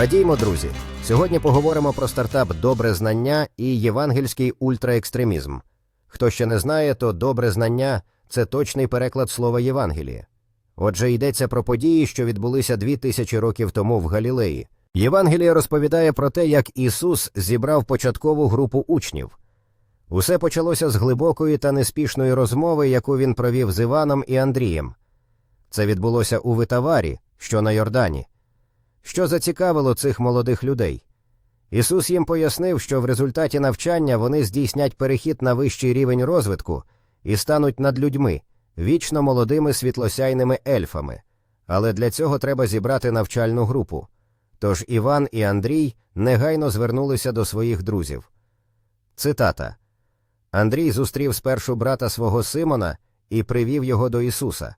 Радіймо, друзі! Сьогодні поговоримо про стартап Добре знання і євангельський ультраекстремізм. Хто ще не знає, то добре знання це точний переклад слова Євангеліє. Отже, йдеться про події, що відбулися дві тисячі років тому в Галілеї. Євангеліє розповідає про те, як Ісус зібрав початкову групу учнів. Усе почалося з глибокої та неспішної розмови, яку він провів з Іваном і Андрієм. Це відбулося у Витаварі, що на Йордані. Що зацікавило цих молодих людей? Ісус їм пояснив, що в результаті навчання вони здійснять перехід на вищий рівень розвитку і стануть над людьми, вічно молодими світлосяйними ельфами. Але для цього треба зібрати навчальну групу. Тож Іван і Андрій негайно звернулися до своїх друзів. Цитата Андрій зустрів спершу брата свого Симона і привів його до Ісуса.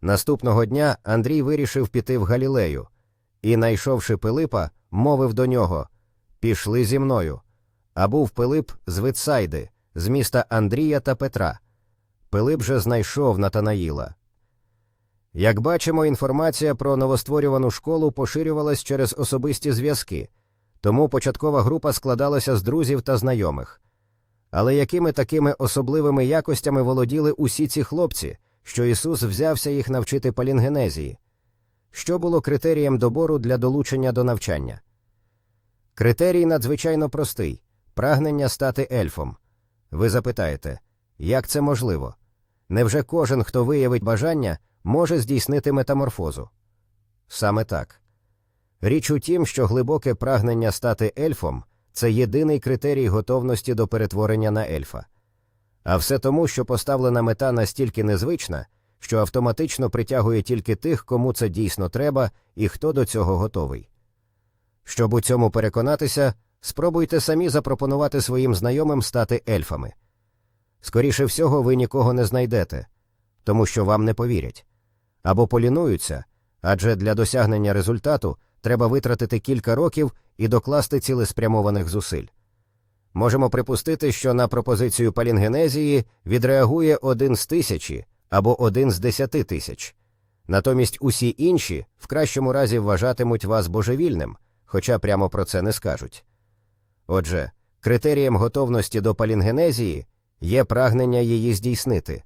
Наступного дня Андрій вирішив піти в Галілею і, найшовши Пилипа, мовив до нього Пішли зі мною. А був Пилип з Витсайди, з міста Андрія та Петра. Пилип же знайшов Натанаїла. Як бачимо, інформація про новостворювану школу поширювалась через особисті зв'язки, тому початкова група складалася з друзів та знайомих. Але якими такими особливими якостями володіли усі ці хлопці, що Ісус взявся їх навчити палінгенезії? Що було критерієм добору для долучення до навчання? Критерій надзвичайно простий прагнення стати ельфом. Ви запитаєте, як це можливо? Невже кожен, хто виявить бажання, може здійснити метаморфозу? Саме так. Річ у тім, що глибоке прагнення стати ельфом це єдиний критерій готовності до перетворення на ельфа. А все тому, що поставлена мета настільки незвична, що автоматично притягує тільки тих, кому це дійсно треба і хто до цього готовий. Щоб у цьому переконатися, спробуйте самі запропонувати своїм знайомим стати ельфами. Скоріше всього, ви нікого не знайдете, тому що вам не повірять або полінуються, адже для досягнення результату треба витратити кілька років і докласти цілеспрямованих зусиль. Можемо припустити, що на пропозицію палінгенезії відреагує один з тисячі або один з десяти тисяч. Натомість усі інші в кращому разі вважатимуть вас божевільним, хоча прямо про це не скажуть. Отже, критерієм готовності до палінгенезії є прагнення її здійснити.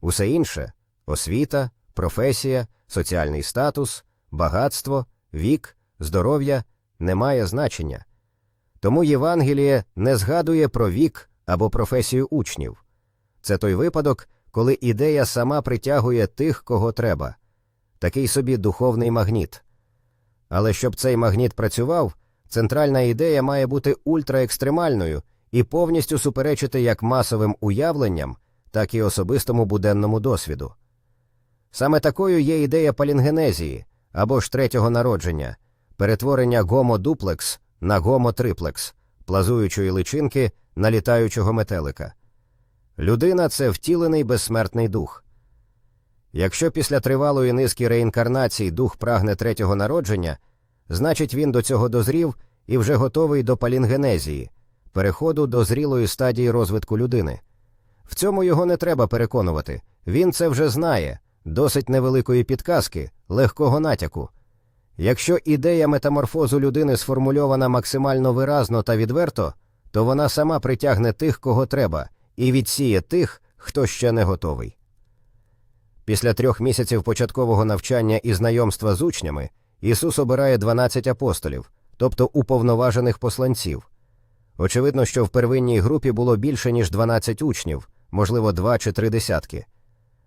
Усе інше освіта, професія, соціальний статус, багатство, вік, здоров'я не має значення. Тому Євангеліє не згадує про вік або професію учнів. Це той випадок, коли ідея сама притягує тих, кого треба, такий собі духовний магніт. Але щоб цей магніт працював, центральна ідея має бути ультраекстремальною і повністю суперечити як масовим уявленням, так і особистому буденному досвіду. Саме такою є ідея палінгенезії або ж третього народження, перетворення гомо-дуплекс на гомо-триплекс, плазуючої личинки на літаючого метелика. Людина це втілений безсмертний дух. Якщо після тривалої низки реінкарнацій дух прагне третього народження, значить він до цього дозрів і вже готовий до палінгенезії, переходу до зрілої стадії розвитку людини. В цьому його не треба переконувати, він це вже знає, досить невеликої підказки, легкого натяку. Якщо ідея метаморфозу людини сформульована максимально виразно та відверто, то вона сама притягне тих, кого треба, і відсіє тих, хто ще не готовий. Після трьох місяців початкового навчання і знайомства з учнями Ісус обирає 12 апостолів, тобто уповноважених посланців. Очевидно, що в первинній групі було більше, ніж 12 учнів, можливо, два чи три десятки.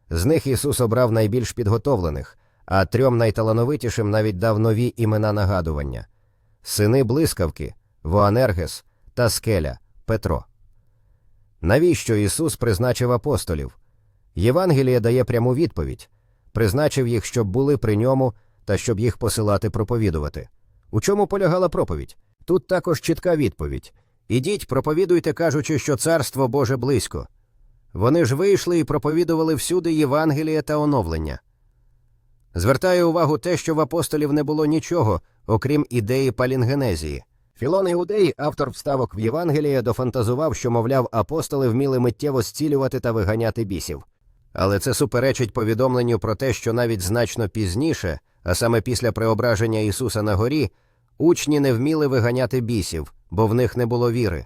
З них Ісус обрав найбільш підготовлених, а трьом найталановитішим навіть дав нові імена нагадування сини блискавки, Воанергес та Скеля Петро. Навіщо Ісус призначив апостолів? Євангеліє дає пряму відповідь призначив їх, щоб були при ньому та щоб їх посилати проповідувати. У чому полягала проповідь? Тут також чітка відповідь Ідіть, проповідуйте, кажучи, що царство Боже близько. Вони ж вийшли і проповідували всюди Євангеліє та оновлення. Звертаю увагу те, що в апостолів не було нічого, окрім ідеї палінгенезії. Філон Іудей, автор вставок в Євангеліє, дофантазував, що, мовляв, апостоли вміли миттєво зцілювати та виганяти бісів. Але це суперечить повідомленню про те, що навіть значно пізніше, а саме після преображення Ісуса на горі, Учні не вміли виганяти бісів, бо в них не було віри.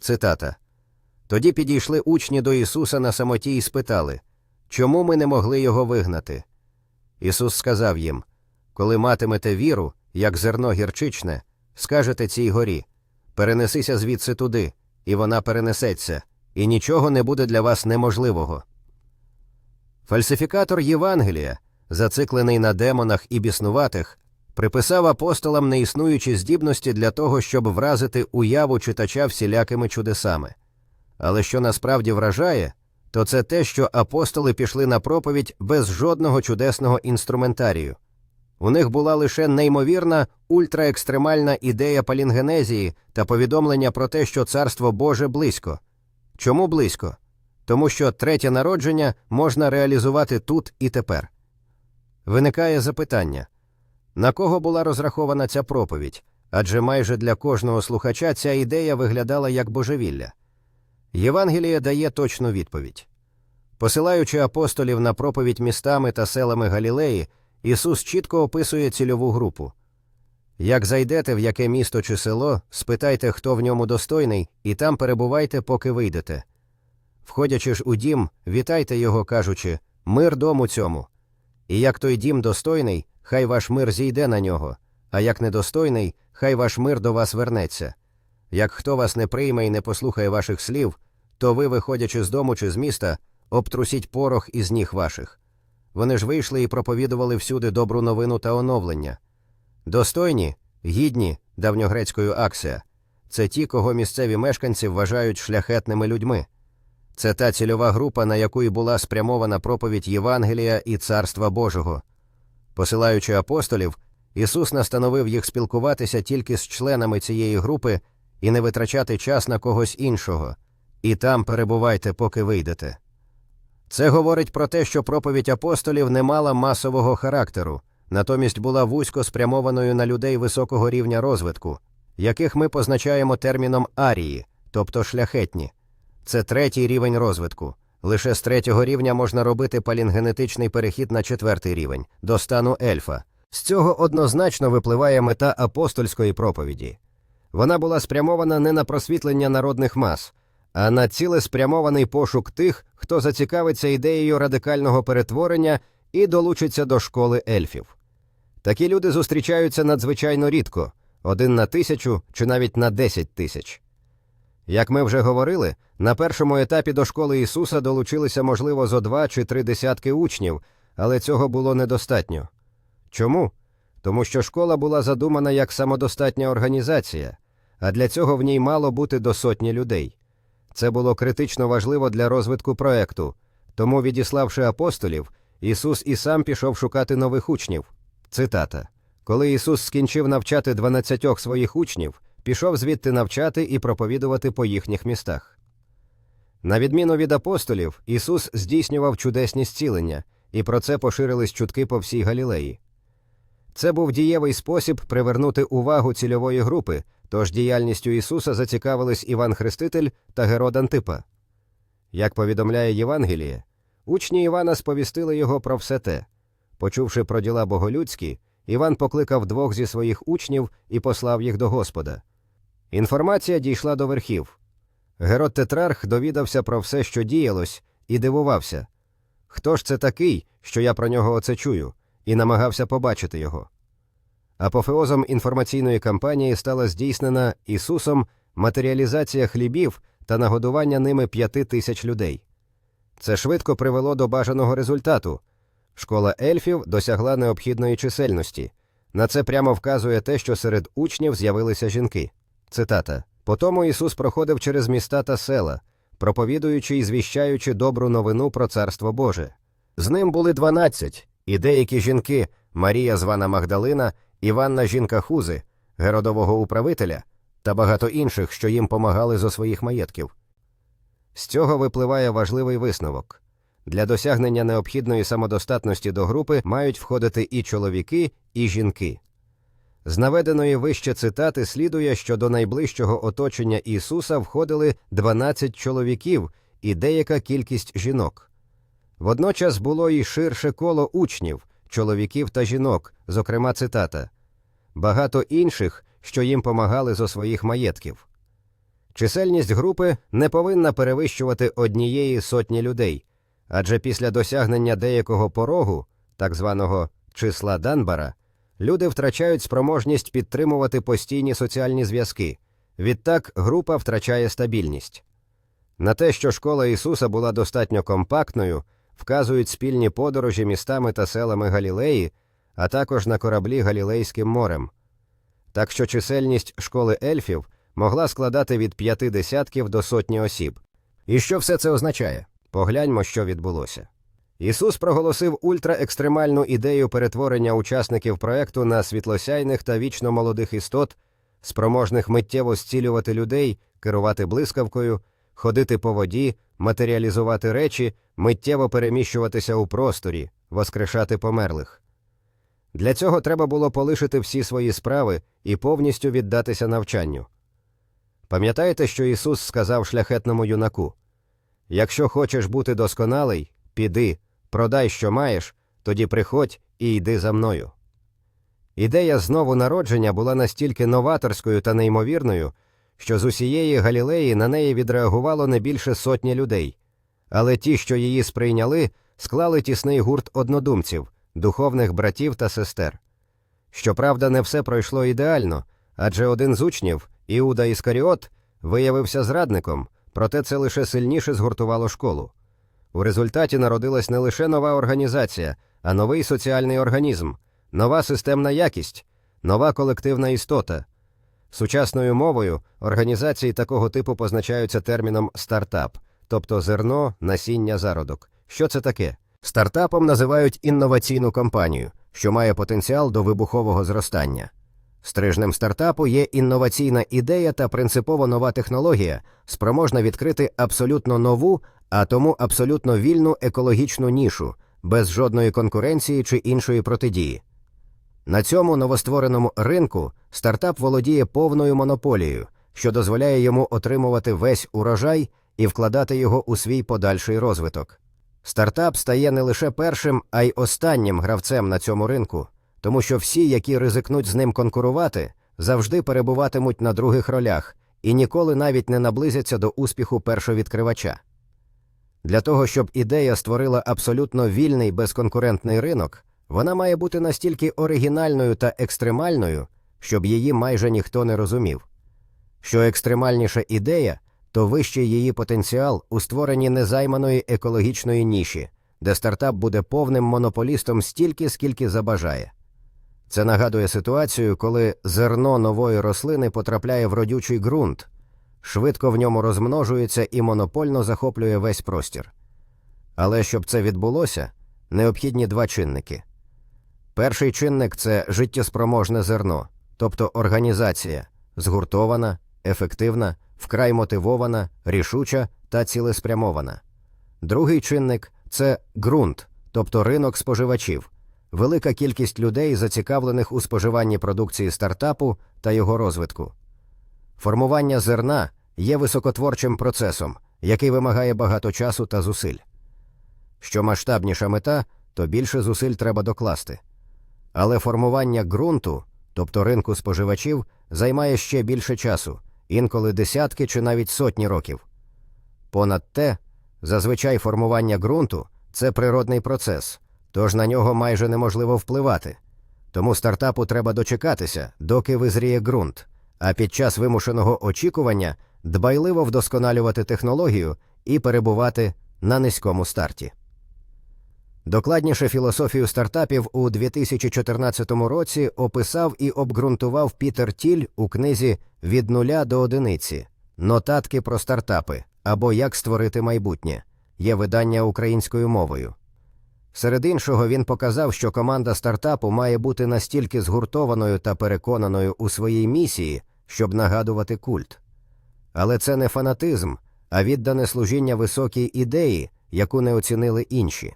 Цитата. Тоді підійшли учні до Ісуса на самоті і спитали, чому ми не могли його вигнати? Ісус сказав їм: Коли матимете віру, як зерно гірчичне, скажете цій горі перенесися звідси туди, і вона перенесеться, і нічого не буде для вас неможливого. Фальсифікатор Євангелія, зациклений на демонах і біснуватих, приписав апостолам неіснуючі здібності для того, щоб вразити уяву читача всілякими чудесами. Але що насправді вражає, то це те, що апостоли пішли на проповідь без жодного чудесного інструментарію. У них була лише неймовірна ультраекстремальна ідея палінгенезії та повідомлення про те, що царство Боже близько. Чому близько? Тому що третє народження можна реалізувати тут і тепер. Виникає запитання на кого була розрахована ця проповідь? Адже майже для кожного слухача ця ідея виглядала як божевілля. Євангеліє дає точну відповідь. Посилаючи апостолів на проповідь містами та селами Галілеї, Ісус чітко описує цільову групу. Як зайдете в яке місто чи село, спитайте, хто в ньому достойний, і там перебувайте, поки вийдете. Входячи ж у дім, вітайте його, кажучи Мир дому цьому. І як той дім достойний, хай ваш мир зійде на нього, а як недостойний, хай ваш мир до вас вернеться. Як хто вас не прийме і не послухає ваших слів, то ви, виходячи з дому чи з міста, обтрусіть порох із ніг ваших. Вони ж вийшли і проповідували всюди добру новину та оновлення. Достойні, гідні давньогрецькою аксія це ті, кого місцеві мешканці вважають шляхетними людьми. Це та цільова група, на яку й була спрямована проповідь Євангелія і Царства Божого. Посилаючи апостолів, Ісус настановив їх спілкуватися тільки з членами цієї групи і не витрачати час на когось іншого, і там перебувайте, поки вийдете. Це говорить про те, що проповідь апостолів не мала масового характеру, натомість була вузько спрямованою на людей високого рівня розвитку, яких ми позначаємо терміном арії, тобто шляхетні. Це третій рівень розвитку. Лише з третього рівня можна робити палінгенетичний перехід на четвертий рівень до стану ельфа. З цього однозначно випливає мета апостольської проповіді. Вона була спрямована не на просвітлення народних мас, а на цілеспрямований пошук тих, хто зацікавиться ідеєю радикального перетворення і долучиться до школи ельфів. Такі люди зустрічаються надзвичайно рідко один на тисячу чи навіть на десять тисяч. Як ми вже говорили, на першому етапі до школи Ісуса долучилися, можливо, зо два чи три десятки учнів, але цього було недостатньо. Чому? Тому що школа була задумана як самодостатня організація, а для цього в ній мало бути до сотні людей. Це було критично важливо для розвитку проекту, тому, відіславши апостолів, Ісус і сам пішов шукати нових учнів. Цитата Коли Ісус скінчив навчати дванадцятьох своїх учнів, пішов звідти навчати і проповідувати по їхніх містах. На відміну від апостолів, Ісус здійснював чудесні зцілення, і про це поширились чутки по всій Галілеї. Це був дієвий спосіб привернути увагу цільової групи, тож діяльністю Ісуса зацікавились Іван Хреститель та Герод Антипа. Як повідомляє Євангеліє, учні Івана сповістили його про все те. Почувши про діла боголюдські, Іван покликав двох зі своїх учнів і послав їх до Господа. Інформація дійшла до верхів. Герод Тетрарх довідався про все, що діялось, і дивувався хто ж це такий, що я про нього оце чую, і намагався побачити його. Апофеозом інформаційної кампанії стала здійснена Ісусом матеріалізація хлібів та нагодування ними п'яти тисяч людей. Це швидко привело до бажаного результату. Школа ельфів досягла необхідної чисельності. На це прямо вказує те, що серед учнів з'явилися жінки. Цитата Потому Ісус проходив через міста та села, проповідуючи і звіщаючи добру новину про Царство Боже. З ним були дванадцять, і деякі жінки Марія, звана Магдалина, Іванна жінка Хузи, Геродового управителя та багато інших, що їм помагали зо своїх маєтків. З цього випливає важливий висновок. Для досягнення необхідної самодостатності до групи мають входити і чоловіки, і жінки. З наведеної вище цитати слідує, що до найближчого оточення Ісуса входили 12 чоловіків і деяка кількість жінок. Водночас було і ширше коло учнів, чоловіків та жінок, зокрема цитата багато інших, що їм помагали зо своїх маєтків. Чисельність групи не повинна перевищувати однієї сотні людей, адже після досягнення деякого порогу, так званого числа Данбара, люди втрачають спроможність підтримувати постійні соціальні зв'язки. Відтак група втрачає стабільність. На те, що школа Ісуса була достатньо компактною, вказують спільні подорожі містами та селами Галілеї, а також на кораблі Галілейським морем. Так що чисельність школи ельфів могла складати від п'яти десятків до сотні осіб. І що все це означає? Погляньмо, що відбулося. Ісус проголосив ультраекстремальну ідею перетворення учасників проекту на світлосяйних та вічно молодих істот, спроможних миттєво зцілювати людей, керувати блискавкою, ходити по воді, матеріалізувати речі, миттєво переміщуватися у просторі, воскрешати померлих. Для цього треба було полишити всі свої справи і повністю віддатися навчанню. Пам'ятаєте, що Ісус сказав шляхетному юнаку Якщо хочеш бути досконалий, піди, продай, що маєш, тоді приходь і йди за мною. Ідея знову народження була настільки новаторською та неймовірною, що з усієї Галілеї на неї відреагувало не більше сотні людей, але ті, що її сприйняли, склали тісний гурт однодумців, духовних братів та сестер. Щоправда, не все пройшло ідеально, адже один з учнів, Іуда Іскаріот, виявився зрадником, проте це лише сильніше згуртувало школу. У результаті народилась не лише нова організація, а новий соціальний організм, нова системна якість, нова колективна істота. Сучасною мовою організації такого типу позначаються терміном стартап, тобто зерно, насіння, зародок. Що це таке? Стартапом називають інноваційну компанію, що має потенціал до вибухового зростання. Стрижнем стартапу є інноваційна ідея та принципово нова технологія, спроможна відкрити абсолютно нову, а тому абсолютно вільну екологічну нішу, без жодної конкуренції чи іншої протидії. На цьому новоствореному ринку стартап володіє повною монополією, що дозволяє йому отримувати весь урожай і вкладати його у свій подальший розвиток. Стартап стає не лише першим, а й останнім гравцем на цьому ринку, тому що всі, які ризикнуть з ним конкурувати, завжди перебуватимуть на других ролях і ніколи навіть не наблизяться до успіху першовідкривача. Для того, щоб ідея створила абсолютно вільний безконкурентний ринок, вона має бути настільки оригінальною та екстремальною, щоб її майже ніхто не розумів. Що екстремальніша ідея, то вищий її потенціал у створенні незайманої екологічної ніші, де стартап буде повним монополістом стільки, скільки забажає. Це нагадує ситуацію, коли зерно нової рослини потрапляє в родючий ґрунт, швидко в ньому розмножується і монопольно захоплює весь простір. Але щоб це відбулося, необхідні два чинники. Перший чинник це життєспроможне зерно, тобто організація, згуртована, ефективна, вкрай мотивована, рішуча та цілеспрямована. Другий чинник це ґрунт, тобто ринок споживачів, велика кількість людей, зацікавлених у споживанні продукції стартапу та його розвитку. Формування зерна є високотворчим процесом, який вимагає багато часу та зусиль. Що масштабніша мета, то більше зусиль треба докласти. Але формування ґрунту, тобто ринку споживачів, займає ще більше часу, інколи десятки чи навіть сотні років. Понад те, зазвичай формування ґрунту це природний процес, тож на нього майже неможливо впливати. Тому стартапу треба дочекатися, доки визріє ґрунт, а під час вимушеного очікування дбайливо вдосконалювати технологію і перебувати на низькому старті. Докладніше філософію стартапів у 2014 році описав і обґрунтував Пітер Тіль у книзі Від нуля до одиниці Нотатки про стартапи або Як створити майбутнє є видання українською мовою. Серед іншого, він показав, що команда стартапу має бути настільки згуртованою та переконаною у своїй місії, щоб нагадувати культ. Але це не фанатизм, а віддане служіння високій ідеї, яку не оцінили інші.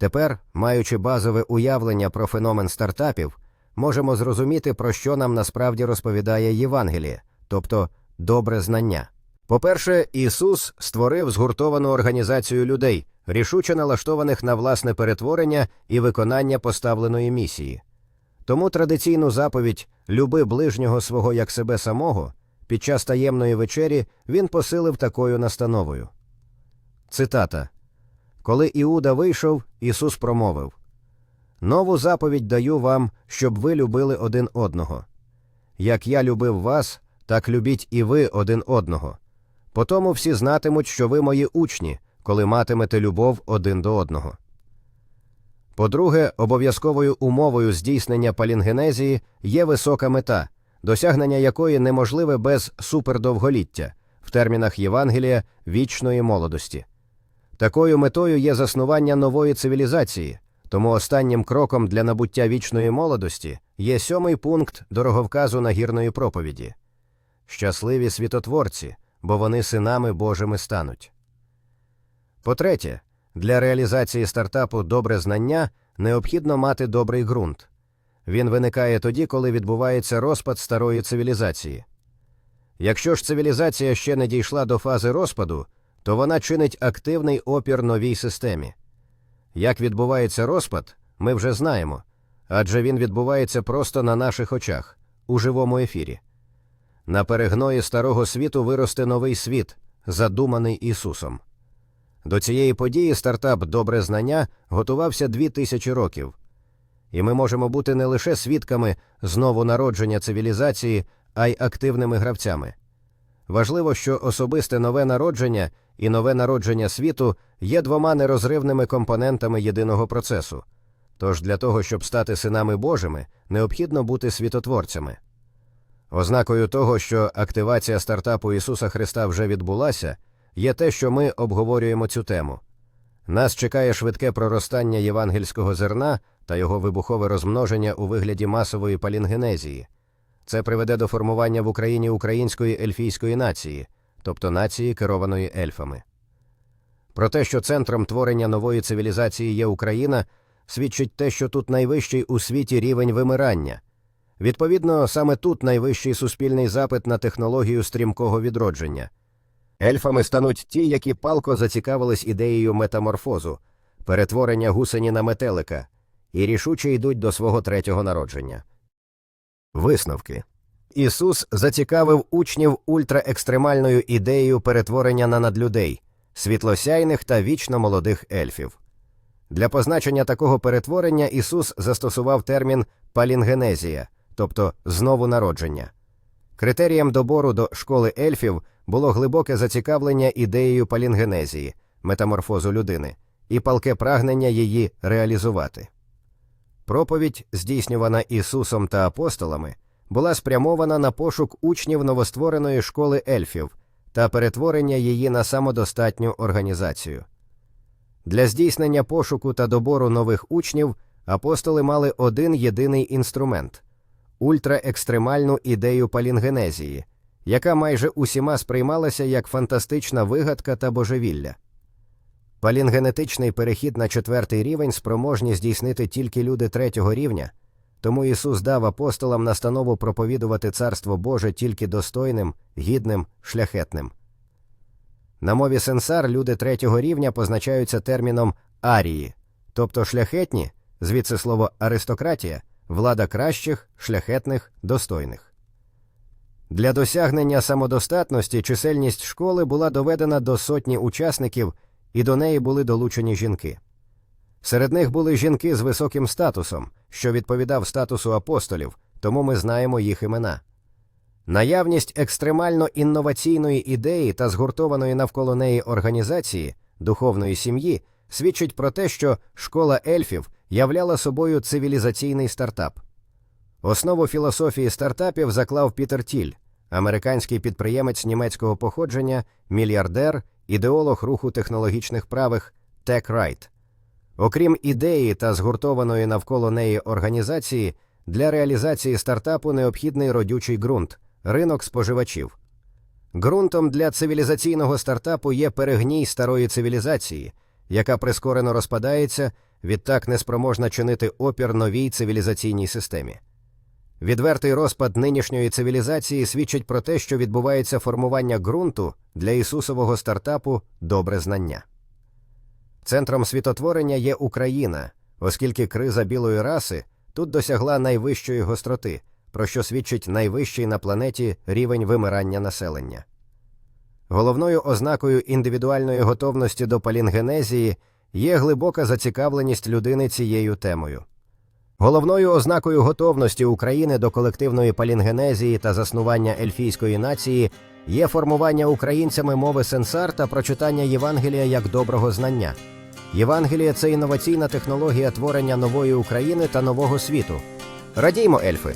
Тепер, маючи базове уявлення про феномен стартапів, можемо зрозуміти, про що нам насправді розповідає Євангеліє, тобто добре знання. По-перше, Ісус створив згуртовану організацію людей, рішуче налаштованих на власне перетворення і виконання поставленої місії. Тому традиційну заповідь Люби ближнього свого як себе самого під час таємної вечері він посилив такою настановою. Цитата Коли Іуда вийшов, Ісус промовив Нову заповідь даю вам, щоб ви любили один одного. Як я любив вас, так любіть і ви один одного. Потому всі знатимуть, що ви мої учні, коли матимете любов один до одного. По-друге, обов'язковою умовою здійснення палінгенезії є висока мета, досягнення якої неможливе без супердовголіття в термінах Євангелія вічної молодості. Такою метою є заснування нової цивілізації, тому останнім кроком для набуття вічної молодості є сьомий пункт дороговказу нагірної проповіді щасливі світотворці, бо вони синами Божими стануть. По-третє, для реалізації стартапу добре знання необхідно мати добрий ґрунт. Він виникає тоді, коли відбувається розпад старої цивілізації. Якщо ж цивілізація ще не дійшла до фази розпаду, то вона чинить активний опір новій системі. Як відбувається розпад, ми вже знаємо, адже він відбувається просто на наших очах, у живому ефірі. На перегної старого світу виросте новий світ, задуманий Ісусом. До цієї події стартап Добре знання готувався дві тисячі років, і ми можемо бути не лише свідками знову народження цивілізації, а й активними гравцями. Важливо, що особисте нове народження і нове народження світу є двома нерозривними компонентами єдиного процесу. Тож для того, щоб стати синами Божими, необхідно бути світотворцями. Ознакою того, що активація стартапу Ісуса Христа вже відбулася, є те, що ми обговорюємо цю тему. Нас чекає швидке проростання євангельського зерна та його вибухове розмноження у вигляді масової палінгенезії. Це приведе до формування в Україні української ельфійської нації, тобто нації, керованої ельфами. Про те, що центром творення нової цивілізації є Україна, свідчить те, що тут найвищий у світі рівень вимирання. Відповідно, саме тут найвищий суспільний запит на технологію стрімкого відродження. Ельфами стануть ті, які палко зацікавились ідеєю метаморфозу, перетворення гусені на метелика, і рішуче йдуть до свого третього народження. Висновки Ісус зацікавив учнів ультраекстремальною ідеєю перетворення на надлюдей, світлосяйних та вічно молодих ельфів. Для позначення такого перетворення Ісус застосував термін палінгенезія, тобто знову народження. Критерієм добору до школи ельфів було глибоке зацікавлення ідеєю палінгенезії, метаморфозу людини, і палке прагнення її реалізувати. Проповідь, здійснювана Ісусом та апостолами, була спрямована на пошук учнів новоствореної школи ельфів та перетворення її на самодостатню організацію. Для здійснення пошуку та добору нових учнів апостоли мали один єдиний інструмент ультраекстремальну ідею палінгенезії, яка майже усіма сприймалася як фантастична вигадка та божевілля. Палінгенетичний перехід на четвертий рівень спроможні здійснити тільки люди третього рівня, тому Ісус дав апостолам настанову проповідувати Царство Боже тільки достойним, гідним, шляхетним. На мові сенсар люди третього рівня позначаються терміном арії, тобто шляхетні, звідси слово аристократія, влада кращих, шляхетних, достойних. Для досягнення самодостатності чисельність школи була доведена до сотні учасників, і до неї були долучені жінки. Серед них були жінки з високим статусом, що відповідав статусу апостолів, тому ми знаємо їх імена. Наявність екстремально інноваційної ідеї та згуртованої навколо неї організації, духовної сім'ї, свідчить про те, що школа ельфів являла собою цивілізаційний стартап. Основу філософії стартапів заклав Пітер Тіль, американський підприємець німецького походження, мільярдер, ідеолог руху технологічних правих TechRight. Окрім ідеї та згуртованої навколо неї організації, для реалізації стартапу необхідний родючий ґрунт ринок споживачів. Ґрунтом для цивілізаційного стартапу є перегній старої цивілізації, яка прискорено розпадається, відтак неспроможна чинити опір новій цивілізаційній системі. Відвертий розпад нинішньої цивілізації свідчить про те, що відбувається формування ґрунту для Ісусового стартапу добре знання. Центром світотворення є Україна, оскільки криза білої раси тут досягла найвищої гостроти, про що свідчить найвищий на планеті рівень вимирання населення. Головною ознакою індивідуальної готовності до палінгенезії є глибока зацікавленість людини цією темою. Головною ознакою готовності України до колективної палінгенезії та заснування ельфійської нації є формування українцями мови сенсар та прочитання Євангелія як доброго знання. Євангеліє це інноваційна технологія творення нової України та нового світу. Радіймо, ельфи!